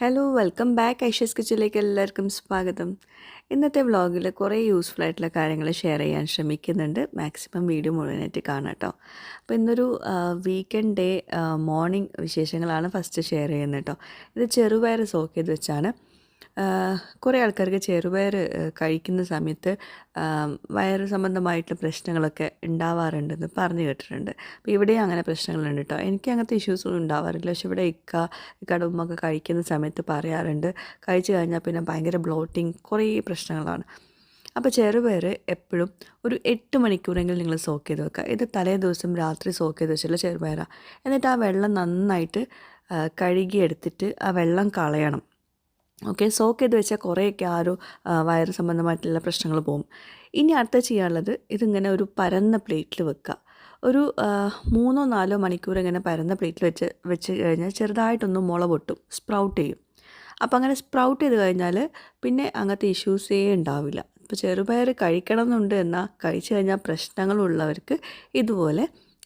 Hello welcome back Aisha's കിച്ചിലേക്ക് എല്ലാവർക്കും സ്വാഗതം. ഇന്നത്തെ വ്ളോഗിൽ കുറേ യൂസ്ഫുൾ ആയിട്ടുള്ള കാര്യങ്ങൾ ഷെയർ ചെയ്യാൻ ശ്രമിക്കുന്നുണ്ട്. മാക്സിമം വീഡിയോ മുഴുവനായിട്ട് കാണാം കേട്ടോ അപ്പോൾ ഇന്നൊരു വീക്കെൻഡ് ഡേ മോർണിംഗ് വിശേഷങ്ങളാണ് ഫസ്റ്റ് ഷെയർ ചെയ്യുന്നത് കേട്ടോ ഇത് ചെറുപയർ സോക്ക് ചെയ്ത് വെച്ചാണ്. കുറേ ആൾക്കാർക്ക് ചെറുപയർ കഴിക്കുന്ന സമയത്ത് വയറ് സംബന്ധമായിട്ടുള്ള പ്രശ്നങ്ങളൊക്കെ ഉണ്ടാവാറുണ്ടെന്ന് പറഞ്ഞു കേട്ടിട്ടുണ്ട്. അപ്പോൾ ഇവിടെയും അങ്ങനെ പ്രശ്നങ്ങളുണ്ട് കേട്ടോ എനിക്ക് അങ്ങനത്തെ ഇഷ്യൂസൊന്നും ഉണ്ടാവാറില്ല. പക്ഷെ ഇവിടെ ഇക്ക ഇക്കയുടെ ഉമ്മൊക്കെ കഴിക്കുന്ന സമയത്ത് പറയാറുണ്ട്. കഴിച്ചു കഴിഞ്ഞാൽ പിന്നെ ഭയങ്കര ബ്ലോട്ടിങ് കുറേ പ്രശ്നങ്ങളാണ്. അപ്പോൾ ചെറുപയർ എപ്പോഴും ഒരു എട്ട് മണിക്കൂറെങ്കിലും നിങ്ങൾ സോക്ക് ചെയ്ത് വെക്കുക. ഇത് തലേ ദിവസം രാത്രി സോക്ക് ചെയ്ത് വെച്ചാൽ ചെറുപയറാണ്. എന്നിട്ട് ആ വെള്ളം നന്നായിട്ട് കഴുകിയെടുത്തിട്ട് ആ വെള്ളം കളയണം. ഓക്കെ സോക്ക് ചെയ്ത് വെച്ചാൽ കുറേയൊക്കെ ആ ഒരു വയറ് സംബന്ധമായിട്ടുള്ള പ്രശ്നങ്ങൾ പോകും. ഇനി അടുത്ത ചെയ്യാനുള്ളത് ഇതിങ്ങനെ ഒരു പരന്ന പ്ലേറ്റിൽ വെക്കുക ഒരു മൂന്നോ നാലോ മണിക്കൂർ ഇങ്ങനെ പരന്ന പ്ലേറ്റിൽ വെച്ച് വെച്ച് കഴിഞ്ഞാൽ ചെറുതായിട്ടൊന്ന് മുള പൊട്ടും സ്പ്രൗട്ട് ചെയ്യും. അപ്പോൾ അങ്ങനെ സ്പ്രൗട്ട് ചെയ്ത് കഴിഞ്ഞാൽ പിന്നെ അങ്ങനത്തെ ഇഷ്യൂസേ ഉണ്ടാവില്ല. ഇപ്പോൾ ചെറുപയർ കഴിക്കണം എന്നുണ്ട് എന്നാൽ കഴിച്ചു കഴിഞ്ഞാൽ പ്രശ്നങ്ങളുള്ളവർക്ക് ഇതുപോലെ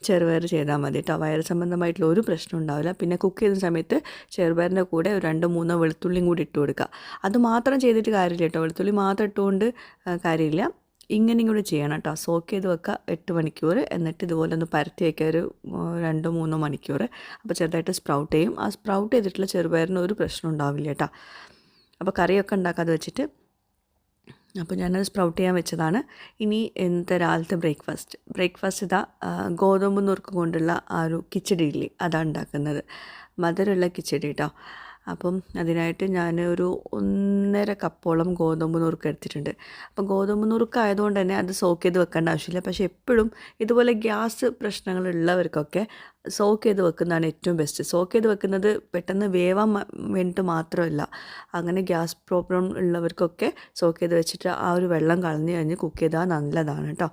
ചെറുപയർ ചെയ്താൽ മതി കേട്ടോ. വയറ് സംബന്ധമായിട്ടുള്ള ഒരു പ്രശ്നം ഉണ്ടാവില്ല. പിന്നെ കുക്ക് ചെയ്യുന്ന സമയത്ത് ചെറുപയറിന്റെ കൂടെ ഒരു രണ്ടോ മൂന്നോ വെളുത്തുള്ളിയും കൂടി ഇട്ട് കൊടുക്കുക. അത് മാത്രം ചെയ്തിട്ട് കാര്യമില്ല കേട്ടോ. വെളുത്തുള്ളി മാത്രം ഇട്ടുകൊണ്ട് കാര്യമില്ല. ഇങ്ങനെ കൂടെ ചെയ്യണം കേട്ടോ. സോക്ക് ചെയ്ത് വെക്കുക എട്ട് മണിക്കൂർ. എന്നിട്ട് ഇതുപോലെ ഒന്ന് പരത്തി വയ്ക്കുക ഒരു രണ്ടോ മൂന്നോ മണിക്കൂർ. അപ്പോൾ ചെറുതായിട്ട് സ്പ്രൗട്ട് ചെയ്യും. ആ സ്പ്രൗട്ട് ചെയ്തിട്ടുള്ള ചെറുപയറിന് ഒരു പ്രശ്നം ഉണ്ടാവില്ല കേട്ടോ. അപ്പോൾ കറിയൊക്കെ ഉണ്ടാക്കാതെ വെച്ചിട്ട് അപ്പോൾ ഞാനത് സ്പ്രൗട്ട് ചെയ്യാൻ വെച്ചതാണ്. ഇനി ഇന്നത്തെ രാവിലത്തെ ബ്രേക്ക്ഫാസ്റ്റ്? ബ്രേക്ക്ഫാസ്റ്റ് ഇതാ ഗോതമ്പ് നുറുക്ക് കൊണ്ടുള്ള ആ ഒരു കിച്ചടി ഇല്ലേ അതാണ് ഉണ്ടാക്കുന്നത്. മധുരമുള്ള കിച്ചടി കേട്ടോ അപ്പം അതിനായിട്ട് ഞാൻ ഒരു ഒന്നര കപ്പോളം ഗോതമ്പ് നുറുക്ക് എടുത്തിട്ടുണ്ട്. അപ്പം ഗോതമ്പ് നുറുക്ക് ആയതുകൊണ്ട് തന്നെ അത് സോക്ക് ചെയ്ത് വെക്കേണ്ട ആവശ്യമില്ല. പക്ഷേ എപ്പോഴും ഇതുപോലെ ഗ്യാസ് പ്രശ്നങ്ങളുള്ളവർക്കൊക്കെ സോക്ക് ചെയ്ത് വെക്കുന്നതാണ് ഏറ്റവും ബെസ്റ്റ്. സോക്ക് ചെയ്ത് വെക്കുന്നത് പെട്ടെന്ന് വേവാൻ വേണ്ടിയിട്ട് മാത്രമല്ല. അങ്ങനെ ഗ്യാസ് പ്രോബ്ലം ഉള്ളവർക്കൊക്കെ സോക്ക് ചെയ്ത് വെച്ചിട്ട് ആ ഒരു വെള്ളം കളഞ്ഞ് കഴിഞ്ഞ് കുക്ക് ചെയ്താൽ നല്ലതാണ് കേട്ടോ.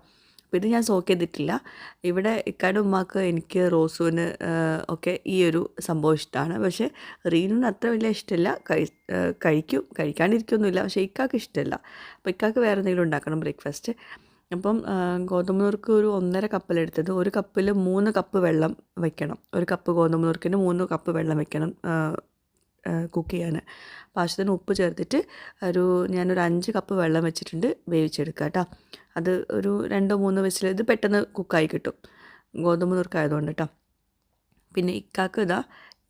ഇത് ഞാൻ സോക്ക് ചെയ്തിട്ടില്ല. ഇവിടെ ഇക്കാട് ഉമ്മാക്ക് എനിക്ക് റോസുവിന് ഒക്കെ ഈ ഒരു സംഭവം ഇഷ്ടമാണ് പക്ഷേ റീനുവിന് അത്ര വലിയ ഇഷ്ടമില്ല കഴി കഴിക്കും. കഴിക്കാണ്ടിരിക്കൊന്നുമില്ല പക്ഷേ ഇക്കാക്ക് ഇഷ്ടമല്ല അപ്പോൾ ഇക്കാക്ക് വേറെ എന്തെങ്കിലും ഉണ്ടാക്കണം ബ്രേക്ക്ഫാസ്റ്റ്. അപ്പം ഗോതമ്പ് നുറുക്ക് ഒരു ഒന്നര കപ്പിലെടുത്തത് ഒരു കപ്പിൽ മൂന്ന് കപ്പ് വെള്ളം വെക്കണം. ഒരു കപ്പ് ഗോതമ്പ് നുറുക്കിന് മൂന്ന് കപ്പ് വെള്ളം വെക്കണം കുക്ക് ചെയ്യാൻ പാശത്തിന് ഉപ്പ് ചേർത്തിട്ട് ഒരു ഞാനൊരു അഞ്ച് കപ്പ് വെള്ളം വെച്ചിട്ടുണ്ട് വേവിച്ചെടുക്കുക കേട്ടോ. അത് ഒരു രണ്ടോ മൂന്നോ വിസിൽ ഇത് പെട്ടെന്ന് കുക്കായി കിട്ടും. ഗോതമ്പ് നുറുക്കായതുകൊണ്ട് കേട്ടോ. പിന്നെ ഇക്കാക്ക് ഇതാ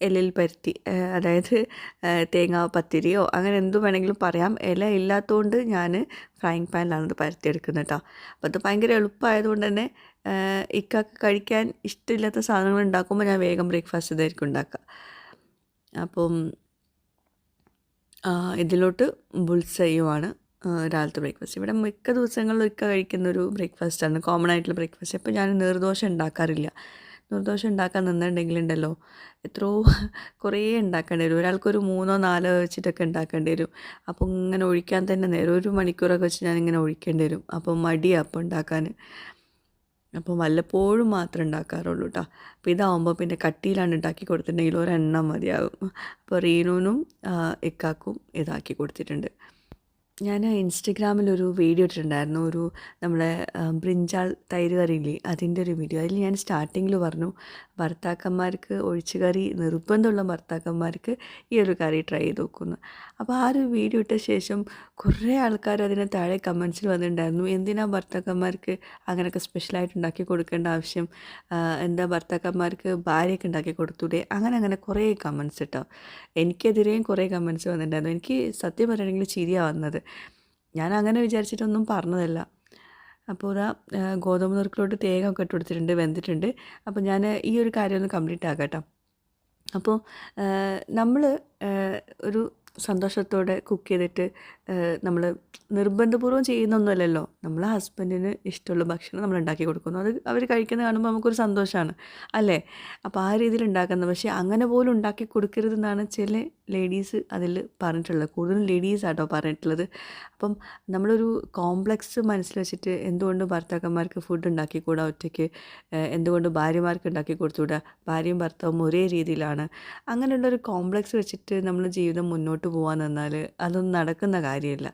ഇലയിൽ പരുത്തി അതായത് തേങ്ങ പത്തിരിയോ അങ്ങനെ എന്തു വേണമെങ്കിലും പറയാം. ഇല ഇല്ലാത്തതുകൊണ്ട് ഞാൻ ഫ്രൈങ് പാനിലാണ് ഇത് പരത്തിയെടുക്കുന്നത് കേട്ടോ. അപ്പോൾ അത് ഭയങ്കര എളുപ്പമായതുകൊണ്ട് തന്നെ ഇക്കാക്ക് കഴിക്കാൻ ഇഷ്ടമില്ലാത്ത സാധനങ്ങൾ ഉണ്ടാക്കുമ്പോൾ ഞാൻ വേഗം ബ്രേക്ക്ഫാസ്റ്റ് ഇതായിരിക്കും ഉണ്ടാക്കുക. അപ്പം ഇതിലോട്ട് ബുൾസയുമാണ് രാവിലത്തെ ബ്രേക്ക്ഫാസ്റ്റ് ഇവിടെ മിക്ക ദിവസങ്ങളിലും ഒക്കെ കഴിക്കുന്ന ഒരു ബ്രേക്ക്ഫാസ്റ്റാണ് കോമൺ ആയിട്ടുള്ള ബ്രേക്ക്ഫാസ്റ്റ് അപ്പോൾ ഞാൻ നിർദോഷം ഉണ്ടാക്കാറില്ല. നിർദോഷം ഉണ്ടാക്കാൻ നിന്നിട്ടുണ്ടെങ്കിലുണ്ടല്ലോ എത്രയോ കുറേ ഉണ്ടാക്കേണ്ടി വരും. ഒരാൾക്കൊരു മൂന്നോ നാലോ വെച്ചിട്ടൊക്കെ ഉണ്ടാക്കേണ്ടി വരും. അപ്പോൾ ഇങ്ങനെ ഒഴിക്കാൻ തന്നെ നേരം ഒരു മണിക്കൂറൊക്കെ വെച്ച് ഞാനിങ്ങനെ ഒഴിക്കേണ്ടി വരും. അപ്പോൾ മടിയാണ് അപ്പോൾ ഉണ്ടാക്കാൻ. അപ്പോൾ വല്ലപ്പോഴും മാത്രമേ ഉണ്ടാക്കാറുള്ളൂ കേട്ടോ. അപ്പോൾ ഇതാവുമ്പോൾ പിന്നെ കട്ടിയിലാണ് ഉണ്ടാക്കി കൊടുത്തിട്ടുണ്ടെങ്കിൽ ഒരെണ്ണം മതിയാകും. അപ്പോൾ റീനുവിനും ഇക്കാക്കും ഇതാക്കി കൊടുത്തിട്ടുണ്ട്. ഞാൻ ഇൻസ്റ്റഗ്രാമിലൊരു വീഡിയോ ഇട്ടിട്ടുണ്ടായിരുന്നു. ഒരു നമ്മുടെ ബ്രിഞ്ചാൾ തൈര് കറിയില്ലേ അതിന്റെ ഒരു വീഡിയോ. അതിൽ ഞാൻ സ്റ്റാർട്ടിങ്ങിൽ പറഞ്ഞു ഭർത്താക്കന്മാർക്ക് ഒഴിച്ച് കറി നിർബന്ധമുള്ള ഭർത്താക്കന്മാർക്ക് ഈ ഒരു കറി ട്രൈ ചെയ്ത് നോക്കുന്നു. അപ്പോൾ ആ ഒരു വീഡിയോ ഇട്ട ശേഷം കുറേ ആൾക്കാർ അതിന് താഴെ കമൻസിൽ വന്നിട്ടുണ്ടായിരുന്നു. എന്തിനാ ഭർത്താക്കന്മാർക്ക് അങ്ങനെയൊക്കെ സ്പെഷ്യലായിട്ട് ഉണ്ടാക്കി കൊടുക്കേണ്ട ആവശ്യം? എന്താ ഭർത്താക്കന്മാർക്ക് ഭാര്യയൊക്കെ ഉണ്ടാക്കി കൊടുത്തൂടെ? അങ്ങനെ അങ്ങനെ കുറേ കമൻസ് കേട്ടോ എനിക്കെതിരെയും കുറേ കമൻസ് വന്നിട്ടുണ്ടായിരുന്നു. എനിക്ക് സത്യം പറയുകയാണെങ്കിൽ ചിരിയാണ് വന്നത്. ഞാൻ അങ്ങനെ വിചാരിച്ചിട്ടൊന്നും പറഞ്ഞതല്ല. അപ്പോൾ ഇതാ ഗോതമ്പ് നുറുക്കിലോട്ട് തേങ്ങ ഒക്കെ ഇട്ട് കൊടുത്തിട്ടുണ്ട് വെന്തിട്ടുണ്ട്. അപ്പോൾ ഞാൻ ഈ ഒരു കാര്യം ഒന്ന് കംപ്ലീറ്റ് ആക്കാം കേട്ടോ. അപ്പോൾ നമ്മൾ ഒരു സന്തോഷത്തോടെ കുക്ക് ചെയ്തിട്ട് നമ്മൾ നിർബന്ധപൂർവം ചെയ്യുന്നൊന്നുമല്ലല്ലോ. നമ്മൾ ഹസ്ബൻഡിന് ഇഷ്ടമുള്ള ഭക്ഷണം നമ്മൾ ഉണ്ടാക്കി കൊടുക്കുന്നു. അത് അവർ കഴിക്കുന്നത് കാണുമ്പോൾ നമുക്കൊരു സന്തോഷമാണ് അല്ലേ? അപ്പോൾ ആ രീതിയിൽ ഉണ്ടാക്കുന്നത്. പക്ഷേ അങ്ങനെ പോലും ഉണ്ടാക്കി കൊടുക്കരുതെന്നാണ് ചില ലേഡീസ് അതിൽ പറഞ്ഞിട്ടുള്ളത്. കൂടുതലും ലേഡീസ് ആട്ടോ പറഞ്ഞിട്ടുള്ളത്. അപ്പം നമ്മളൊരു കോംപ്ലക്സ് മനസ്സിൽ വെച്ചിട്ട് എന്തുകൊണ്ട് ഭർത്താക്കന്മാർക്ക് ഫുഡ് ഉണ്ടാക്കിക്കൂടാ ഒറ്റയ്ക്ക്? എന്തുകൊണ്ട് ഭാര്യമാർക്ക് ഉണ്ടാക്കി കൊടുത്തുകൂടാ ഭാര്യയും ഭർത്താവും ഒരേ രീതിയിലാണ്. അങ്ങനെയുള്ളൊരു കോംപ്ലക്സ് വെച്ചിട്ട് നമ്മൾ ജീവിതം മുന്നോട്ട് പോകാൻ നിന്നാൽ അതൊന്നും നടക്കുന്ന കാര്യമില്ല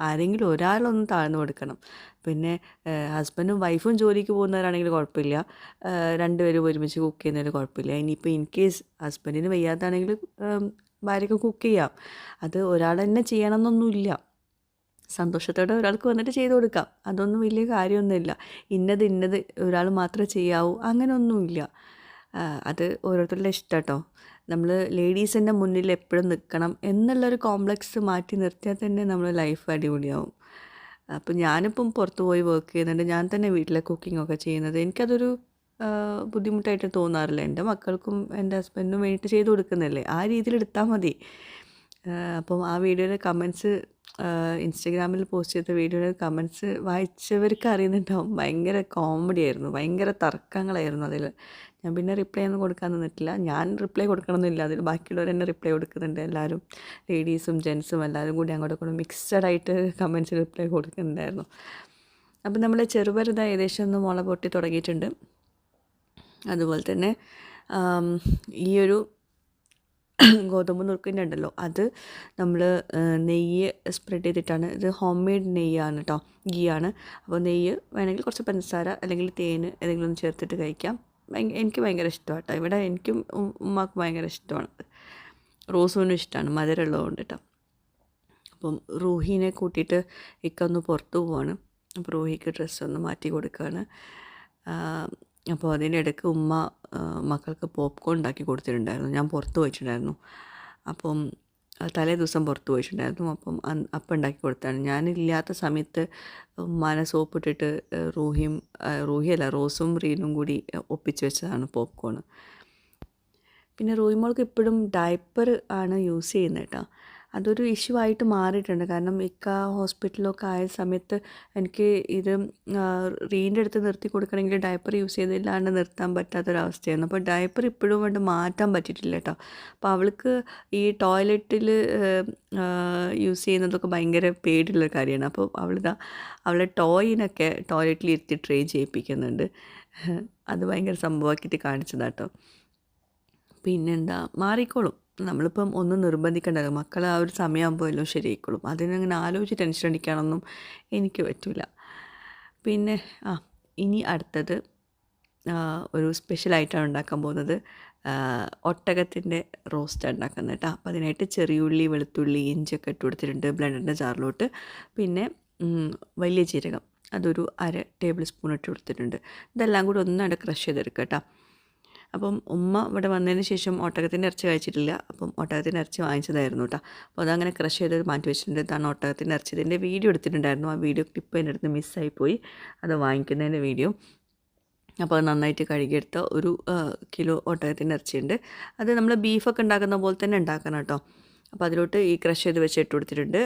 ആരെങ്കിലും ഒരാളൊന്ന് താഴ്ന്നു കൊടുക്കണം. പിന്നെ ഹസ്ബൻഡും വൈഫും ജോലിക്ക് പോകുന്നവരാണെങ്കിൽ കുഴപ്പമില്ല. രണ്ടുപേരും ഒരുമിച്ച് കുക്ക് ചെയ്യുന്നതിൽ കുഴപ്പമില്ല. ഇനിയിപ്പോൾ ഇൻ കേസ് ഹസ്ബൻഡിന് വയ്യാത്താണെങ്കിൽ ഭാര്യയ്ക്ക് കുക്ക് ചെയ്യാം. അത് ഒരാൾ തന്നെ ചെയ്യണമെന്നൊന്നുമില്ല സന്തോഷത്തോടെ ഒരാൾക്ക് വന്നിട്ട് ചെയ്തു കൊടുക്കാം. അതൊന്നും വലിയ കാര്യമൊന്നുമില്ല. ഇന്നത് ഇന്നത് ഒരാൾ മാത്രമേ ചെയ്യാവൂ. അങ്ങനെയൊന്നുമില്ല അത് ഓരോരുത്തരുടെ ഇഷ്ടം കേട്ടോ. നമ്മൾ ലേഡീസിന്റെ മുന്നിൽ എപ്പോഴും നിൽക്കണം എന്നുള്ളൊരു കോംപ്ലക്സ് മാറ്റി നിർത്തിയാൽ തന്നെ നമ്മൾ ലൈഫ് അടിപൊളിയാവും. അപ്പം ഞാനിപ്പം പുറത്ത് പോയി വർക്ക് ചെയ്യുന്നുണ്ട്. ഞാൻ തന്നെ വീട്ടിലെ കുക്കിംഗ് ഒക്കെ ചെയ്യുന്നത്. എനിക്കതൊരു ബുദ്ധിമുട്ടായിട്ട് തോന്നാറില്ല. എന്റെ മക്കൾക്കും എന്റെ ഹസ്ബൻഡിനും വേണ്ടിയിട്ട് ചെയ്ത് കൊടുക്കുന്നല്ലേ ആ രീതിയിൽ എടുത്താൽ മതി. അപ്പം ആ വീഡിയോയുടെ കമൻസ് ഇൻസ്റ്റഗ്രാമിൽ പോസ്റ്റ് ചെയ്ത വീഡിയോയുടെ കമൻസ് വായിച്ചവർക്ക് അറിയുന്നുണ്ടാവും. ഭയങ്കര കോമഡി ആയിരുന്നു. ഭയങ്കര തർക്കങ്ങളായിരുന്നു അതിൽ ഞാൻ പിന്നെ റിപ്ലൈ ഒന്നും കൊടുക്കാൻ നിന്നിട്ടില്ല. ഞാൻ റിപ്ലൈ കൊടുക്കണമെന്നില്ല അതിൽ ബാക്കിയുള്ളവർ തന്നെ റിപ്ലൈ കൊടുക്കുന്നുണ്ട് എല്ലാവരും. ലേഡീസും ജെൻസും എല്ലാവരും കൂടി അങ്ങോട്ടും ഇങ്ങോട്ടും മിക്സഡ് ആയിട്ട് കമൻസ് റിപ്ലൈ കൊടുക്കുന്നുണ്ടായിരുന്നു. അപ്പം നമ്മൾ ചെറുപരുത ഏകദേശം ഒന്ന് മുള പൊട്ടി തുടങ്ങിയിട്ടുണ്ട്. അതുപോലെ തന്നെ ഈ ഒരു ഗോതമ്പ് നുറുക്കിന്റെ അത് നമ്മൾ നെയ്യ് സ്പ്രെഡ് ചെയ്തിട്ടാണ്. ഇത് ഹോം മെയ്ഡ് നെയ്യാണ് കേട്ടോ ഗീയാണ്. അപ്പോൾ നെയ്യ് വേണമെങ്കിൽ കുറച്ച് പഞ്ചസാര അല്ലെങ്കിൽ തേൻ ഏതെങ്കിലും ചേർത്തിട്ട് കഴിക്കാം. എനിക്ക് ഭയങ്കര ഇഷ്ടമാണ് കേട്ടോ ഇവിടെ എനിക്കും ഉമ്മാക്കും ഭയങ്കര ഇഷ്ടമാണ്. റോസൂനും ഇഷ്ടമാണ് മധുരമുള്ളതുകൊണ്ട് കേട്ടോ അപ്പം റൂഹീനെ കൂട്ടിയിട്ട് ഇക്ക ഒന്ന് പുറത്തു പോവാണ്. അപ്പോൾ റൂഹിക്ക് ഡ്രസ്സ് ഒന്ന് മാറ്റി കൊടുക്കുകയാണ് അപ്പോൾ അതിനിടയ്ക്ക് ഉമ്മ മക്കൾക്ക് പോപ്കോൺ ഉണ്ടാക്കി കൊടുത്തിട്ടുണ്ടായിരുന്നു. ഞാൻ പുറത്ത് പോയിട്ടുണ്ടായിരുന്നു. അപ്പം തലേ ദിവസം പുറത്ത് പോയിട്ടുണ്ടായിരുന്നു. അപ്പം അപ്പം ഉണ്ടാക്കി കൊടുത്താണ്. ഞാനില്ലാത്ത സമയത്ത് ഉമ്മാനെ സോപ്പിട്ടിട്ട് റൂഹിയും റൂഹിയല്ല റോസും റീനും കൂടി ഒപ്പിച്ച് വെച്ചതാണ് പോപ്കോൺ പിന്നെ റൂഹിമോൾക്ക് ഇപ്പോഴും ഡയപ്പർ ആണ് യൂസ് ചെയ്യുന്നത് കേട്ടോ. അതൊരു ഇഷ്യൂ ആയിട്ട് മാറിയിട്ടുണ്ട്. കാരണം ഇക്ക ഹോസ്പിറ്റലൊക്കെ ആയ സമയത്ത് എനിക്ക് ഇത് റീന്റെ അടുത്ത് നിർത്തി കൊടുക്കണമെങ്കിൽ ഡയപ്പർ യൂസ് ചെയ്തില്ലാണ്ട് നിർത്താൻ പറ്റാത്തൊരവസ്ഥയായിരുന്നു. അപ്പോൾ ഡയപ്പർ ഇപ്പോഴും കൊണ്ട് മാറ്റാൻ പറ്റിയിട്ടില്ല കേട്ടോ അപ്പോൾ അവൾക്ക് ഈ ടോയ്ലറ്റിൽ യൂസ് ചെയ്യുന്നതൊക്കെ ഭയങ്കര പേടിയുള്ള കാര്യമാണ്. അപ്പോൾ അവളിതാ അവളെ ടോയിനൊക്കെ ടോയ്ലറ്റിൽ ഇരുത്തി ട്രെയിൻ ചെയ്യിപ്പിക്കുന്നുണ്ട്. അത് ഭയങ്കര സംഭവമാക്കിയിട്ട് കാണിച്ചതാട്ടോ പിന്നെന്താ മാറിക്കോളും. നമ്മളിപ്പം ഒന്നും നിർബന്ധിക്കേണ്ടത് മക്കൾ ആ ഒരു സമയമാകുമ്പോഴല്ലോ ശരിയായിക്കോളും. അതിനങ്ങനെ ആലോചിച്ച് ടെൻഷൻ അടിക്കാനൊന്നും എനിക്ക് പറ്റില്ല പിന്നെ ആ ഇനി അടുത്തത് ഒരു സ്പെഷ്യലായിട്ടാണ് ഉണ്ടാക്കാൻ പോകുന്നത്. ഒട്ടകത്തിന്റെ റോസ്റ്റ് ഉണ്ടാക്കുന്നത് കേട്ടോ. അപ്പോൾ അതിനായിട്ട് ചെറിയുള്ളി വെളുത്തുള്ളി ഇഞ്ചൊക്കെ ഇട്ട് കൊടുത്തിട്ടുണ്ട് ബ്ലെൻഡറിന്റെ ജാറിലോട്ട്. പിന്നെ വലിയ ജീരകം. അതൊരു അര ടേബിൾ സ്പൂൺ ഇട്ട് കൊടുത്തിട്ടുണ്ട്. ഇതെല്ലാം കൂടി ഒന്നായിട്ട് ക്രഷ് ചെയ്തെടുക്കുക കേട്ടോ. അപ്പം ഉമ്മ ഇവിടെ വന്നതിന് ശേഷം ഒട്ടകത്തിന്റെ ഇറച്ചി കഴിച്ചിട്ടില്ല. അപ്പം ഒട്ടകത്തിന്റെ ഇറച്ചി വാങ്ങിച്ചതായിരുന്നു കേട്ടോ. അപ്പോൾ അതങ്ങനെ ക്രഷ് ചെയ്ത് മാറ്റി വെച്ചിട്ടുണ്ട് ഇതാണ് ഒട്ടകത്തിന്റെ ഇറച്ചി ഇതിന്റെ വീഡിയോ എടുത്തിട്ടുണ്ടായിരുന്നു. ആ വീഡിയോ ക്ലിപ്പ് എന്റെ അടുത്ത് മിസ്സായി പോയി. അത് വാങ്ങിക്കുന്നതിന്റെ വീഡിയോ അപ്പോൾ അത് നന്നായിട്ട് കഴുകിയെടുത്ത ഒരു കിലോ ഒട്ടകത്തിന്റെ ഇറച്ചിയുണ്ട് അത് നമ്മൾ ബീഫൊക്കെ ഉണ്ടാക്കുന്ന പോലെ തന്നെ ഉണ്ടാക്കണം കേട്ടോ. അപ്പോൾ അതിലോട്ട് ഈ ക്രഷ് ചെയ്ത് വെച്ച് ഇട്ട് കൊടുത്തിട്ടുണ്ട്.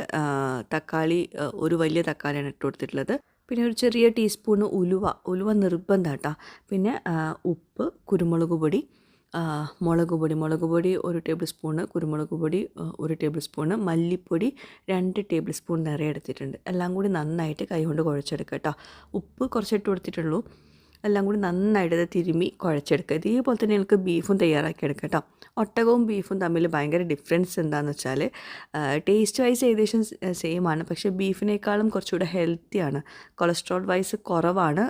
തക്കാളി ഒരു വലിയ തക്കാളിയാണ് ഇട്ട് കൊടുത്തിട്ടുള്ളത്. പിന്നെ ഒരു ചെറിയ ടീസ്പൂണ് ഉലുവ ഉലുവ നിർബന്ധം കേട്ടോ പിന്നെ ഉപ്പ് കുരുമുളക് പൊടി മുളക് പൊടി. മുളക് പൊടി ഒരു ടേബിൾ സ്പൂണ് കുരുമുളക് പൊടി ഒരു ടേബിൾ സ്പൂണ് മല്ലിപ്പൊടി രണ്ട് ടേബിൾ സ്പൂൺ നിറയെ എടുത്തിട്ടുണ്ട്. എല്ലാം കൂടി നന്നായിട്ട് കൈകൊണ്ട് കുഴച്ചെടുക്കുക കേട്ടോ ഉപ്പ് കുറച്ചിട്ട് കൊടുത്തിട്ടുള്ളൂ. എല്ലാം കൂടി നന്നായിട്ട് തിരുമ്മി കുഴച്ചെടുക്കുക. ഇതേപോലെ തന്നെ എനിക്ക് ബീഫും തയ്യാറാക്കി എടുക്കുക കേട്ടോ. ഒട്ടകവും ബീഫും തമ്മിൽ ഭയങ്കര ഡിഫറൻസ് എന്താണെന്ന് വെച്ചാൽ ടേസ്റ്റ് വൈസ് ഏകദേശം സെയിം ആണ്. പക്ഷേ ബീഫിനേക്കാളും കുറച്ചുകൂടെ ഹെൽത്തിയാണ് കൊളസ്ട്രോൾ വൈസ് കുറവാണ്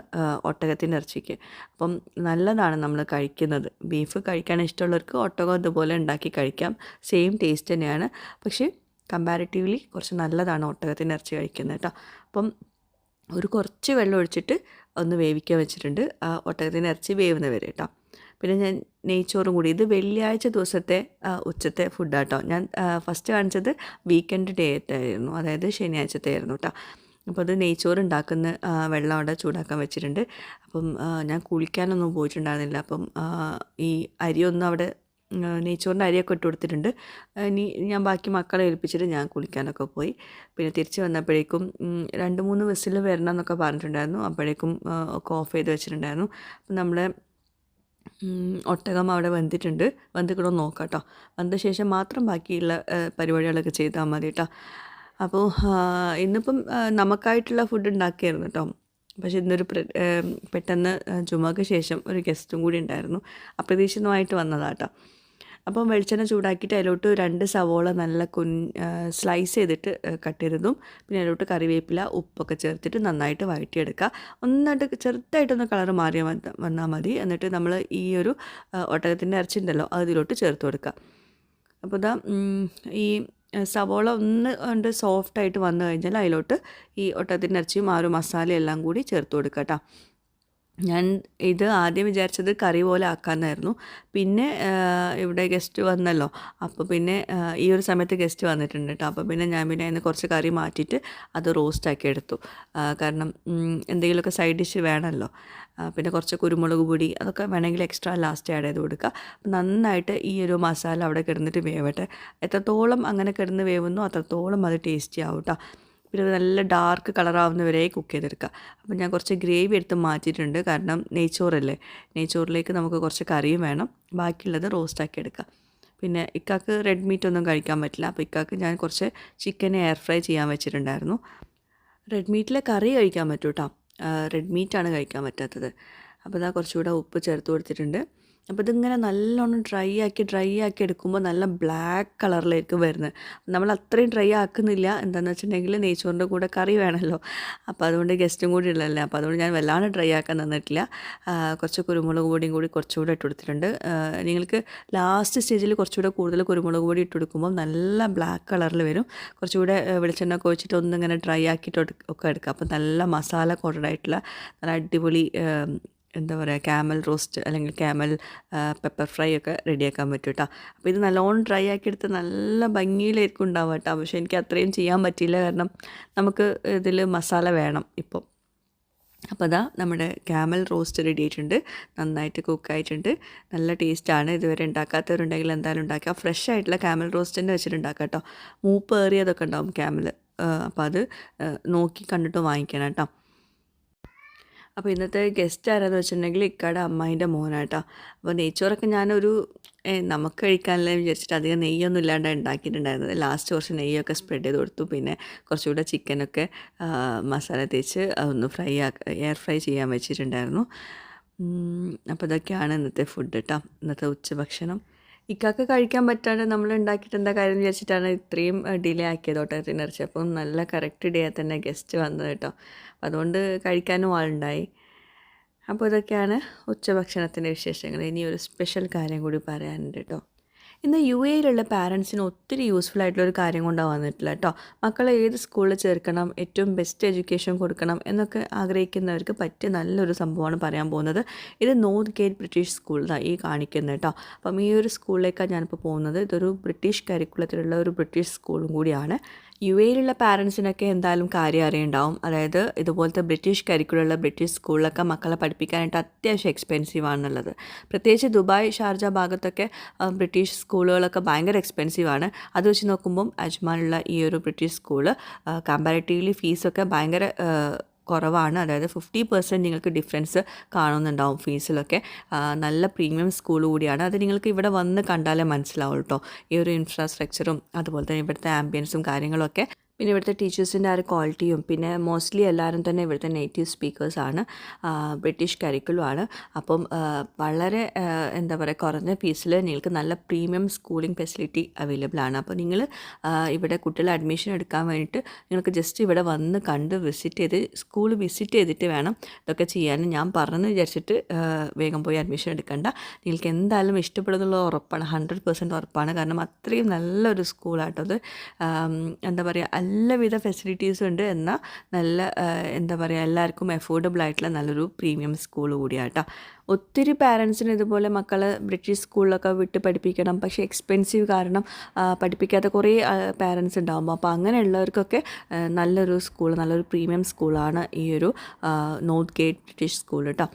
ഒട്ടകത്തിന്റെ ഇറച്ചിക്ക്. അപ്പം നല്ലതാണ് നമ്മൾ കഴിക്കുന്നത്. ബീഫ് കഴിക്കാൻ ഇഷ്ടമുള്ളവർക്ക് ഒട്ടകം ഇതുപോലെ ഉണ്ടാക്കി കഴിക്കാം. സെയിം ടേസ്റ്റ് തന്നെയാണ്. പക്ഷേ കമ്പാരിറ്റീവ്ലി കുറച്ച് നല്ലതാണ് ഒട്ടകത്തിന്റെ ഇറച്ചി കഴിക്കുന്നത് കേട്ടോ. അപ്പം ഒരു കുറച്ച് വെള്ളം ഒഴിച്ചിട്ട് ഒന്ന് വേവിക്കാൻ വെച്ചിട്ടുണ്ട്. ആ ഒട്ടകത്തിന്റെ ഇറച്ചി വേവുന്ന വരെ കേട്ടോ പിന്നെ ഞാൻ നെയ്ച്ചോറും കൂടി. ഇത് വെള്ളിയാഴ്ച ദിവസത്തെ ഉച്ചത്തെ ഫുഡാട്ടോ ഞാൻ ഫസ്റ്റ് കാണിച്ചത് വീക്കെൻഡ് ഡേ ആയിരുന്നു. അതായത് ശനിയാഴ്ചത്തെ ആയിരുന്നു കേട്ടോ അപ്പോൾ അത് നെയ്ച്ചോറ് ഉണ്ടാക്കുന്ന വെള്ളം അവിടെ ചൂടാക്കാൻ വെച്ചിട്ടുണ്ട്. അപ്പം ഞാൻ കുളിക്കാനൊന്നും പോയിട്ടുണ്ടായിരുന്നില്ല. അപ്പം ഈ അരിയൊന്നും അവിടെ നെയ്ച്ചോറിന്റെ അരിയൊക്കെ ഇട്ട് കൊടുത്തിട്ടുണ്ട്. ഇനി ഞാൻ ബാക്കി മക്കളെ ഏൽപ്പിച്ചിട്ട് ഞാൻ കുളിക്കാനൊക്കെ പോയി. പിന്നെ തിരിച്ച് വന്നപ്പോഴേക്കും രണ്ട് മൂന്ന് ബസ്സിൽ വരണം എന്നൊക്കെ പറഞ്ഞിട്ടുണ്ടായിരുന്നു. അപ്പോഴേക്കും ഒക്കെ ഓഫ് ചെയ്ത് വെച്ചിട്ടുണ്ടായിരുന്നു. അപ്പം നമ്മളെ ഒട്ടകം അവിടെ വന്നിട്ടുണ്ട്. വെന്തിക്കണോ നോക്കാം കേട്ടോ വന്ന ശേഷം മാത്രം ബാക്കിയുള്ള പരിപാടികളൊക്കെ ചെയ്താൽ മതി കേട്ടോ അപ്പോൾ ഇന്നിപ്പം നമുക്കായിട്ടുള്ള ഫുഡ് ഉണ്ടാക്കിയായിരുന്നു കേട്ടോ പക്ഷേ ഇന്നൊരു പെട്ടെന്ന് ചുമക്ക് ശേഷം ഒരു ഗസ്റ്റും കൂടി ഉണ്ടായിരുന്നു. അപ്രതീക്ഷിതമായിട്ട് വന്നതാട്ടോ അപ്പം വെളിച്ചെണ്ണ ചൂടാക്കിയിട്ട് അതിലോട്ട് രണ്ട് സവോള നല്ല കുൻ സ്ലൈസ് ചെയ്തിട്ട് കട്ട് ചെയ്തതും പിന്നെ അതിലോട്ട് കറിവേപ്പില ഉപ്പൊക്കെ ചേർത്തിട്ട് നന്നായിട്ട് വഴറ്റിയെടുക്കുക. ഒന്നായിട്ട് ചെറുതായിട്ടൊന്ന് കളർ മാറിയ വന്നാൽ മതി. എന്നിട്ട് നമ്മൾ ഈ ഒരു ഒട്ടകത്തിന്റെ ഇറച്ചി ഉണ്ടല്ലോ അതിലോട്ട് ചേർത്ത് കൊടുക്കുക. അപ്പോൾ ഇതാ ഈ സവോള ഒന്ന് കൊണ്ട് സോഫ്റ്റായിട്ട് വന്നു കഴിഞ്ഞാൽ അതിലോട്ട് ഈ ഒട്ടകത്തിന്റെ ഇറച്ചിയും ആ ഒരു മസാലയെല്ലാം കൂടി ചേർത്ത് കൊടുക്കുക കേട്ടോ. ഞാൻ ഇത് ആദ്യം വിചാരിച്ചത് കറി പോലെ ആക്കാമെന്നായിരുന്നു പിന്നെ ഇവിടെ ഗസ്റ്റ് വന്നല്ലോ. അപ്പോൾ പിന്നെ ഈ ഒരു സമയത്ത് ഗസ്റ്റ് വന്നിട്ടുണ്ട് കേട്ടോ അപ്പോൾ പിന്നെ ഞാൻ പിന്നെ അതിന് കുറച്ച് കറി മാറ്റിയിട്ട് അത് റോസ്റ്റാക്കി എടുത്തു. കാരണം എന്തെങ്കിലുമൊക്കെ സൈഡ് ഡിഷ് വേണമല്ലോ പിന്നെ കുറച്ച് കുരുമുളക് പൊടി അതൊക്കെ വേണമെങ്കിൽ എക്സ്ട്രാ ലാസ്റ്റ് ആഡ് ചെയ്ത് കൊടുക്കുക നന്നായിട്ട് ഈ ഒരു മസാല അവിടെ കിടന്നിട്ട് വേവട്ടെ. എത്രത്തോളം അങ്ങനെ കിടന്ന് വേവുന്നോ അത്രത്തോളം അത് ടേസ്റ്റി ആവും കേട്ടോ പിന്നെ നല്ല ഡാർക്ക് കളറാവുന്നവരെ കുക്ക് ചെയ്തെടുക്കുക അപ്പം ഞാൻ കുറച്ച് ഗ്രേവി എടുത്ത് മാറ്റിയിട്ടുണ്ട്. കാരണം നെയ്ച്ചോറല്ലേ? നെയ്ച്ചോറിലേക്ക് നമുക്ക് കുറച്ച് കറിയും വേണം. ബാക്കിയുള്ളത് റോസ്റ്റാക്കി എടുക്കുക പിന്നെ ഇക്കാക്ക് റെഡ് മീറ്റ് ഒന്നും കഴിക്കാൻ പറ്റില്ല. അപ്പോൾ ഇക്കാക്ക് ഞാൻ കുറച്ച് ചിക്കൻ എയർ ഫ്രൈ ചെയ്യാൻ വെച്ചിട്ടുണ്ടായിരുന്നു. റെഡ് മീറ്റിലെ കറി കഴിക്കാൻ പറ്റൂട്ടോ. റെഡ് മീറ്റാണ് കഴിക്കാൻ പറ്റാത്തത്. അപ്പോൾ ഇതാ കുറച്ചുകൂടെ ഉപ്പ് ചേർത്ത് കൊടുത്തിട്ടുണ്ട്. അപ്പോൾ ഇതിങ്ങനെ നല്ലോണം ഡ്രൈ ആക്കി ഡ്രൈ ആക്കി എടുക്കുമ്പോൾ നല്ല ബ്ലാക്ക് കളറിലേക്ക് വരുന്നത്. നമ്മൾ അത്രയും ഡ്രൈ ആക്കുന്നില്ല. എന്താണെന്ന് വെച്ചിട്ടുണ്ടെങ്കിൽ നെയ്ച്ചോറിന്റെ കൂടെ കറി വേണമല്ലോ അപ്പോൾ അതുകൊണ്ട് ഗസ്റ്റും കൂടി ഉള്ളതല്ലേ? അപ്പോൾ അതുകൊണ്ട് ഞാൻ വല്ലാണ്ട് ഡ്രൈ ആക്കാൻ തന്നിട്ടില്ല കുറച്ച് കുരുമുളക് പൊടിയും കൂടി കുറച്ചുകൂടെ ഇട്ട് കൊടുത്തിട്ടുണ്ട്. നിങ്ങൾക്ക് ലാസ്റ്റ് സ്റ്റേജിൽ കുറച്ചുകൂടെ കൂടുതൽ കുരുമുളക് പൊടി ഇട്ട് കൊടുക്കുമ്പോൾ നല്ല ബ്ലാക്ക് കളറിൽ വരും. കുറച്ചുകൂടെ വെളിച്ചെണ്ണ ഒഴിച്ചിട്ട് ഒന്നിങ്ങനെ ഡ്രൈ ആക്കിയിട്ട് ഒക്കെ എടുക്കുക അപ്പോൾ നല്ല മസാല കോട്ടഡായിട്ടുള്ള നല്ല അടിപൊളി എന്താ പറയുക ക്യാമൽ റോസ്റ്റ് അല്ലെങ്കിൽ ക്യാമൽ പെപ്പർ ഫ്രൈ ഒക്കെ റെഡിയാക്കാൻ പറ്റും കേട്ടോ അപ്പോൾ ഇത് നല്ലോണം ഡ്രൈ ആക്കി എടുത്ത് നല്ല ഭംഗിയിലായിരിക്കും ഉണ്ടാവുക കേട്ടോ പക്ഷേ എനിക്ക് അത്രയും ചെയ്യാൻ പറ്റിയില്ല. കാരണം നമുക്ക് ഇതിൽ മസാല വേണം ഇപ്പം. അപ്പോൾ അതാ നമ്മുടെ ക്യാമൽ റോസ്റ്റ് റെഡി ആയിട്ടുണ്ട്. നന്നായിട്ട് കുക്കായിട്ടുണ്ട് നല്ല ടേസ്റ്റാണ് ഇതുവരെ ഉണ്ടാക്കാത്തവരുണ്ടെങ്കിൽ എന്തായാലും ഉണ്ടാക്കുക ഫ്രഷ് ആയിട്ടുള്ള ക്യാമൽ റോസ്റ്റ് വെച്ചിട്ട് ഉണ്ടാക്കുക കേട്ടോ മൂപ്പ് ഏറിയതൊക്കെ ഉണ്ടാവും ക്യാമൽ അപ്പോൾ അത് നോക്കി കണ്ടിട്ട് വാങ്ങിക്കണം കേട്ടോ അപ്പോൾ ഇന്നത്തെ ഗസ്റ്റ് ആരാന്ന് വെച്ചിട്ടുണ്ടെങ്കിൽ ഇക്കാടെ അമ്മായിന്റെ മോനാട്ടോ. അപ്പോൾ നെയ്ച്ചോറൊക്കെ ഞാനൊരു നമുക്ക് കഴിക്കാനല്ലേ വിചാരിച്ചിട്ട് അധികം നെയ്യൊന്നും ഇല്ലാണ്ട് ഉണ്ടാക്കിയിട്ടുണ്ടായിരുന്നത്. ലാസ്റ്റ് കുറച്ച് നെയ്യൊക്കെ സ്പ്രെഡ് ചെയ്ത് കൊടുത്തു. പിന്നെ കുറച്ചുകൂടെ ചിക്കനൊക്കെ മസാല തേച്ച് ഒന്ന് ഫ്രൈ ആക്ക എയർ ഫ്രൈ ചെയ്യാൻ വെച്ചിട്ടുണ്ടായിരുന്നു. അപ്പോൾ ഇതൊക്കെയാണ് ഇന്നത്തെ ഫുഡ് കേട്ടോ ഇന്നത്തെ ഉച്ചഭക്ഷണം. ഇക്കാക്ക് കഴിക്കാൻ പറ്റാണ്ട് നമ്മൾ ഉണ്ടാക്കിയിട്ട് എന്താ കാര്യം വിചാരിച്ചിട്ടാണ് ഇത്രയും ഡിലേ ആക്കിയത് കേട്ടോ ഇറച്ചി അപ്പം നല്ല കറക്റ്റ് ഡേ തന്നെ ഗസ്റ്റ് വന്നത് കേട്ടോ. അതുകൊണ്ട് കഴിക്കാനും ആളുണ്ടായി. അപ്പോൾ ഇതൊക്കെയാണ് ഉച്ചഭക്ഷണത്തിന്റെ വിശേഷങ്ങൾ. ഇനി ഒരു സ്പെഷ്യൽ കാര്യം കൂടി പറയാനുണ്ട് കേട്ടോ. ഇന്ന് യു എയിലുള്ള പാരൻസിന് ഒത്തിരി യൂസ്ഫുൾ ആയിട്ടുള്ള ഒരു കാര്യം കൊണ്ടാണ് വന്നിട്ടില്ല കേട്ടോ മക്കളെ ഏത് സ്കൂളിൽ ചേർക്കണം ഏറ്റവും ബെസ്റ്റ് എഡ്യൂക്കേഷൻ കൊടുക്കണം എന്നൊക്കെ ആഗ്രഹിക്കുന്നവർക്ക് പറ്റിയ നല്ലൊരു സംഭവമാണ് പറയാൻ പോകുന്നത്. ഇത് നോർത്ത് ഗേറ്റ് ബ്രിട്ടീഷ് സ്കൂളിലാണ് ഈ കാണിക്കുന്നത് കേട്ടോ അപ്പം ഈ ഒരു സ്കൂളിലേക്കാണ് ഞാനിപ്പോൾ പോകുന്നത്. ഇതൊരു ബ്രിട്ടീഷ് കരിക്കുലത്തിലുള്ള ഒരു ബ്രിട്ടീഷ് സ്കൂളും കൂടിയാണ്. യു എയിലുള്ള പാരൻസിനൊക്കെ എന്തായാലും കാര്യം അറിയുണ്ടാവും. അതായത് ഇതുപോലത്തെ ബ്രിട്ടീഷ് കരിക്കുലുള്ള ബ്രിട്ടീഷ് സ്കൂളിലൊക്കെ മക്കളെ പഠിപ്പിക്കാനായിട്ട് അത്യാവശ്യം എക്സ്പെൻസീവ് ആണെന്നുള്ളത് പ്രത്യേകിച്ച് ദുബായ് ഷാർജ ഭാഗത്തൊക്കെ ബ്രിട്ടീഷ് സ്കൂളുകളൊക്കെ ഭയങ്കര എക്സ്പെൻസീവ് ആണ്. അത് വെച്ച് നോക്കുമ്പം അജ്മാനുള്ള ഈ ഒരു ബ്രിട്ടീഷ് സ്കൂൾ കമ്പാരിറ്റീവ്ലി ഫീസൊക്കെ ഭയങ്കര കുറവാണ്. അതായത് ഫിഫ്റ്റി പെർസെന്റ് നിങ്ങൾക്ക് ഡിഫറൻസ് കാണുന്നുണ്ടാവും ഫീസിലൊക്കെ നല്ല പ്രീമിയം സ്കൂൾ കൂടിയാണ്. അത് നിങ്ങൾക്ക് ഇവിടെ വന്ന് കണ്ടാലേ മനസ്സിലാവും കേട്ടോ ഈ ഒരു ഇൻഫ്രാസ്ട്രക്ചറും അതുപോലെ തന്നെ ഇവിടുത്തെ ആംബിയൻസും കാര്യങ്ങളൊക്കെ. പിന്നെ ഇവിടുത്തെ ടീച്ചേഴ്സിന്റെ ആ ഒരു ക്വാളിറ്റിയും പിന്നെ മോസ്റ്റ്ലി എല്ലാവരും തന്നെ ഇവിടുത്തെ നേറ്റീവ് സ്പീക്കേഴ്സാണ് ബ്രിട്ടീഷ് കരിക്കുലമാണ് അപ്പം വളരെ എന്താ പറയുക കുറഞ്ഞ ഫീസിൽ നിങ്ങൾക്ക് നല്ല പ്രീമിയം സ്കൂളിംഗ് ഫെസിലിറ്റി അവൈലബിൾ ആണ്. അപ്പോൾ നിങ്ങൾ ഇവിടെ കുട്ടികളെ അഡ്മിഷൻ എടുക്കാൻ വേണ്ടിയിട്ട് നിങ്ങൾക്ക് ജസ്റ്റ് ഇവിടെ വന്ന് കണ്ട് വിസിറ്റ് ചെയ്ത് സ്കൂൾ വിസിറ്റ് ചെയ്തിട്ട് വേണം ഇതൊക്കെ ചെയ്യാൻ. ഞാൻ പറഞ്ഞു വിചാരിച്ചിട്ട് വേഗം പോയി അഡ്മിഷൻ എടുക്കേണ്ട. നിങ്ങൾക്ക് എന്തായാലും ഇഷ്ടപ്പെടുന്നുള്ള ഉറപ്പാണ്. ഹൺഡ്രഡ് പെർസെന്റ് ഉറപ്പാണ്. കാരണം അത്രയും നല്ലൊരു സ്കൂളാട്ടത് എന്താ പറയുക എല്ലാവിധ ഫെസിലിറ്റീസും ഉണ്ട് എന്നാൽ നല്ല എന്താ പറയുക എല്ലാവർക്കും അഫോർഡബിൾ ആയിട്ടുള്ള നല്ലൊരു പ്രീമിയം സ്കൂൾ കൂടിയാട്ടോ. ഒത്തിരി പാരൻസിന് ഇതുപോലെ മക്കളെ ബ്രിട്ടീഷ് സ്കൂളിലൊക്കെ വിട്ട് പഠിപ്പിക്കണം പക്ഷേ എക്സ്പെൻസീവ് കാരണം പഠിപ്പിക്കാത്ത കുറേ പാരൻസ് ഉണ്ടാകുമ്പോൾ അപ്പോൾ അങ്ങനെയുള്ളവർക്കൊക്കെ നല്ലൊരു സ്കൂൾ നല്ലൊരു പ്രീമിയം സ്കൂളാണ് ഈ ഒരു നോർത്ത് ഗേറ്റ് ബ്രിട്ടീഷ് സ്കൂൾ കേട്ടോ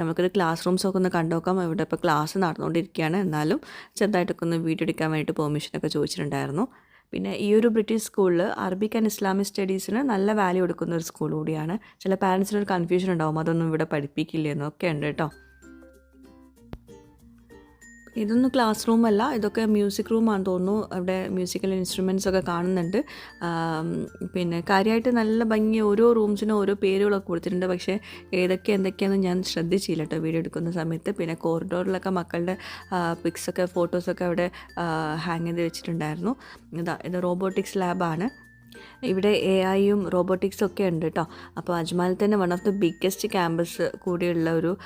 നമുക്കിത് ക്ലാസ് റൂംസൊക്കെ ഒന്ന് കണ്ടുനോക്കാം ഇവിടെ ഇപ്പോൾ ക്ലാസ് നടന്നുകൊണ്ടിരിക്കുകയാണ് എന്നാലും ചെറുതായിട്ടൊക്കെ ഒന്ന് വീഡിയോ എടുക്കാൻ വേണ്ടിയിട്ട് പെർമിഷനൊക്കെ ചോദിച്ചിട്ടുണ്ടായിരുന്നു. പിന്നെ ഈ ഒരു ബ്രിട്ടീഷ് സ്കൂളിൽ അറബിക് ആൻഡ് ഇസ്ലാമിക് സ്റ്റഡീസിന് നല്ല വാല്യൂ കൊടുക്കുന്ന ഒരു സ്കൂൾ കൂടിയാണ്. ചില പാരൻസിനൊരു കൺഫ്യൂഷൻ ഉണ്ടാവും. അതൊന്നും ഇവിടെ പഠിപ്പിക്കില്ലെന്നൊക്കെ ഉണ്ട് കേട്ടോ. ഇതൊന്നും ക്ലാസ് റൂം അല്ല. ഇതൊക്കെ മ്യൂസിക് റൂമാണെന്ന് തോന്നുന്നു. അവിടെ മ്യൂസിക്കൽ ഇൻസ്ട്രുമെന്റ്സ് ഒക്കെ കാണുന്നുണ്ട്. പിന്നെ കാര്യമായിട്ട് നല്ല ഭംഗി. ഓരോ റൂംസിനും ഓരോ പേരുകളൊക്കെ കൊടുത്തിട്ടുണ്ട്. പക്ഷേ ഏതൊക്കെ എന്തൊക്കെയാണെന്ന് ഞാൻ ശ്രദ്ധിച്ചില്ല കേട്ടോ വീഡിയോ എടുക്കുന്ന സമയത്ത്. പിന്നെ കോറിഡോറിലൊക്കെ മക്കളുടെ പിക്സൊക്കെ ഫോട്ടോസൊക്കെ അവിടെ ഹാങ് ചെയ്ത് വെച്ചിട്ടുണ്ടായിരുന്നു. ഇതാ ഇത് റോബോട്ടിക്സ് ലാബാണ് ഇവിടെ എ ഐയും റോബോട്ടിക്സും ഒക്കെ ഉണ്ട് കേട്ടോ അപ്പോൾ അജ്മാലിൽ തന്നെ one of the biggest campus കൂടിയുള്ള ഒരു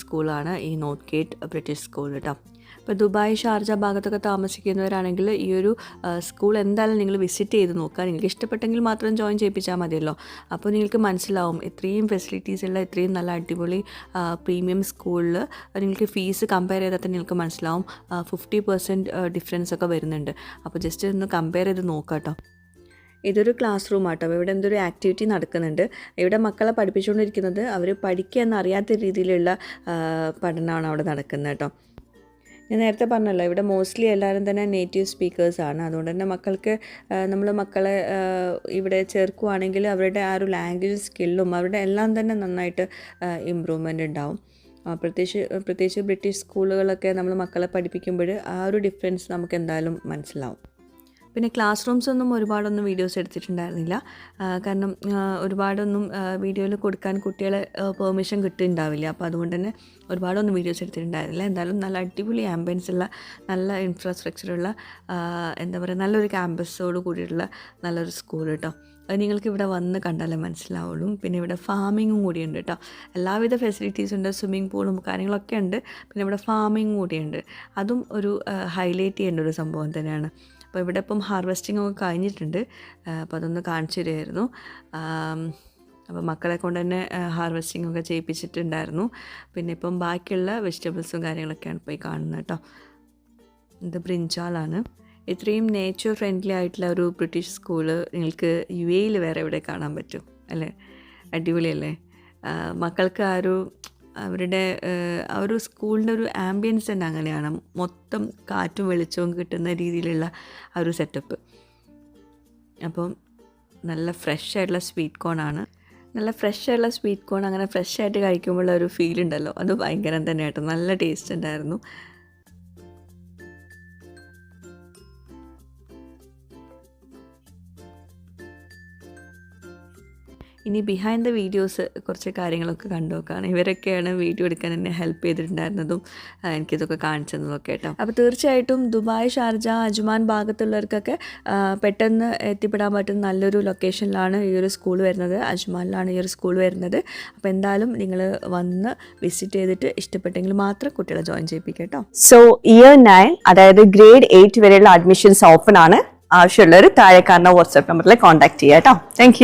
സ്കൂളാണ് ഈ നോർത്ത് ഗേറ്റ് ബ്രിട്ടീഷ് സ്കൂൾ കേട്ടോ ഇപ്പോൾ ദുബായ് ഷാർജ ഭാഗത്തൊക്കെ താമസിക്കുന്നവരാണെങ്കിൽ ഈ ഒരു സ്കൂൾ എന്തായാലും നിങ്ങൾ വിസിറ്റ് ചെയ്ത് നോക്കുക. നിങ്ങൾക്ക് ഇഷ്ടപ്പെട്ടെങ്കിൽ മാത്രം ജോയിൻ ചെയ്യിപ്പിച്ചാൽ മതിയല്ലോ. അപ്പോൾ നിങ്ങൾക്ക് മനസ്സിലാവും ഇത്രയും ഫെസിലിറ്റീസ് ഉള്ള ഇത്രയും നല്ല അടിപൊളി പ്രീമിയം സ്കൂളിൽ നിങ്ങൾക്ക് ഫീസ് കമ്പയർ ചെയ്താൽ തന്നെ നിങ്ങൾക്ക് മനസ്സിലാവും ഫിഫ്റ്റി പെർസെന്റ് ഡിഫറൻസ് ഒക്കെ വരുന്നുണ്ട്. അപ്പോൾ ജസ്റ്റ് ഒന്ന് കമ്പയർ ചെയ്ത് നോക്കാം കേട്ടോ. ഇതൊരു ക്ലാസ് റൂം ആട്ടോ. ഇവിടെ എന്തൊരു ആക്ടിവിറ്റി നടക്കുന്നുണ്ട്. ഇവിടെ മക്കളെ പഠിപ്പിച്ചുകൊണ്ടിരിക്കുന്നത് അവർ പഠിക്കുക എന്നറിയാത്ത രീതിയിലുള്ള പഠനമാണ് അവിടെ നടക്കുന്നത് കേട്ടോ. ഞാൻ നേരത്തെ പറഞ്ഞല്ലോ ഇവിടെ മോസ്റ്റ്ലി എല്ലാവരും തന്നെ നേറ്റീവ് സ്പീക്കേഴ്സാണ് അതുകൊണ്ട് തന്നെ മക്കൾക്ക് നമ്മൾ മക്കളെ ഇവിടെ ചേർക്കുവാണെങ്കിൽ അവരുടെ ആ ഒരു ലാംഗ്വേജ് സ്കില്ലും അവരുടെ എല്ലാം തന്നെ നന്നായിട്ട് ഇമ്പ്രൂവ്മെന്റ് ഉണ്ടാവും. പ്രത്യേകിച്ച് പ്രത്യേകിച്ച് ബ്രിട്ടീഷ് സ്കൂളുകളൊക്കെ നമ്മൾ മക്കളെ പഠിപ്പിക്കുമ്പോൾ ആ ഒരു ഡിഫറൻസ് നമുക്ക് എന്തായാലും മനസ്സിലാവും. പിന്നെ ക്ലാസ് റൂംസ് ഒന്നും ഒരുപാടൊന്നും വീഡിയോസ് എടുത്തിട്ടുണ്ടായിരുന്നില്ല. കാരണം ഒരുപാടൊന്നും വീഡിയോയിൽ കൊടുക്കാൻ കുട്ടികളെ പെർമിഷൻ കിട്ടുന്നുണ്ടാവില്ല അപ്പോൾ അതുകൊണ്ട് തന്നെ ഒരുപാടൊന്നും വീഡിയോസ് എടുത്തിട്ടുണ്ടായിരുന്നില്ല. എന്തായാലും നല്ല അടിപൊളി ആംബിയൻസ് ഉള്ള നല്ല ഇൻഫ്രാസ്ട്രക്ചറുള്ള എന്താ പറയുക നല്ലൊരു ക്യാമ്പസോട് കൂടിയിട്ടുള്ള നല്ലൊരു സ്കൂൾ കേട്ടോ അത് നിങ്ങൾക്ക് ഇവിടെ വന്ന് കണ്ടാലേ മനസ്സിലാവുള്ളൂ. പിന്നെ ഇവിടെ ഫാമിങ്ങും കൂടിയുണ്ട് കേട്ടോ എല്ലാവിധ ഫെസിലിറ്റീസും ഉണ്ട് സ്വിമ്മിംഗ് പൂളും കാര്യങ്ങളൊക്കെ ഉണ്ട്. പിന്നെ ഇവിടെ ഫാമിങ് കൂടിയുണ്ട് അതും ഒരു ഹൈലൈറ്റ് ചെയ്യേണ്ട ഒരു സംഭവം തന്നെയാണ്. അപ്പോൾ ഇവിടെ ഇപ്പം ഹാർവെസ്റ്റിംഗ് ഒക്കെ കഴിഞ്ഞിട്ടുണ്ട്. അപ്പോൾ അതൊന്ന് കാണിച്ചു തരുമായിരുന്നു. അപ്പോൾ മക്കളെ കൊണ്ട് തന്നെ ഹാർവെസ്റ്റിംഗ് ഒക്കെ ചെയ്യിപ്പിച്ചിട്ടുണ്ടായിരുന്നു. പിന്നെ ഇപ്പം ബാക്കിയുള്ള വെജിറ്റബിൾസും കാര്യങ്ങളൊക്കെയാണ് പോയി കാണുന്നത് കേട്ടോ. ഇത് ബ്രിഞ്ചാളാണ് ഇത്രയും നേച്ചർ ഫ്രണ്ട്ലി ആയിട്ടുള്ള ഒരു ബ്രിട്ടീഷ് സ്കൂൾ നിങ്ങൾക്ക് യു എയിൽ വേറെ എവിടെ കാണാൻ പറ്റും? അല്ലേ? അടിപൊളിയല്ലേ? മക്കൾക്ക് ആ ഒരു അവരുടെ ആ ഒരു സ്കൂളിന്റെ ഒരു ആംബിയൻസ് തന്നെ അങ്ങനെയാണ്. മൊത്തം കാറ്റും വെളിച്ചവും കിട്ടുന്ന രീതിയിലുള്ള ആ ഒരു സെറ്റപ്പ്. അപ്പം നല്ല ഫ്രഷ് ആയിട്ടുള്ള സ്വീറ്റ് കോണാണ് നല്ല ഫ്രഷ് ആയിട്ടുള്ള സ്വീറ്റ് കോൺ അങ്ങനെ ഫ്രഷ് ആയിട്ട് കഴിക്കുമ്പോഴുള്ള ഒരു ഫീൽ ഉണ്ടല്ലോ. അത് ഭയങ്കരം തന്നെ കേട്ടോ. നല്ല ടേസ്റ്റ് ഉണ്ടായിരുന്നു. ഇനി ബിഹൈൻഡ് ദ വീഡിയോസ് കുറച്ച് കാര്യങ്ങളൊക്കെ കണ്ടു നോക്കുകയാണ് ഇവരൊക്കെയാണ് വീഡിയോ എടുക്കാൻ എന്നെ ഹെൽപ്പ് ചെയ്തിട്ടുണ്ടായിരുന്നതും എനിക്കിതൊക്കെ കാണിച്ചു തന്നതൊക്കെ കേട്ടോ. അപ്പോൾ തീർച്ചയായിട്ടും ദുബായ് ഷാർജ അജ്മാൻ ഭാഗത്തുള്ളവർക്കൊക്കെ പെട്ടെന്ന് എത്തിപ്പെടാൻ പറ്റുന്ന നല്ലൊരു ലൊക്കേഷനിലാണ് ഈ ഒരു സ്കൂൾ വരുന്നത്. അജ്മാനിലാണ് ഈ ഒരു സ്കൂൾ വരുന്നത്. അപ്പോൾ എന്തായാലും നിങ്ങൾ വന്ന് വിസിറ്റ് ചെയ്തിട്ട് ഇഷ്ടപ്പെട്ടെങ്കിൽ മാത്രം കുട്ടികളെ ജോയിൻ ചെയ്യിപ്പിക്കുക കേട്ടോ. സോ ഇയർ നയൻ അതായത് ഗ്രേഡ് എയ്റ്റ് വരെയുള്ള അഡ്മിഷൻസ് ഓപ്പൺ ആണ്. ആവശ്യമുള്ളവർ താഴെ കാണുന്ന നമ്പറിൽ കോൺടാക്ട് ചെയ്യാം കേട്ടോ. താങ്ക്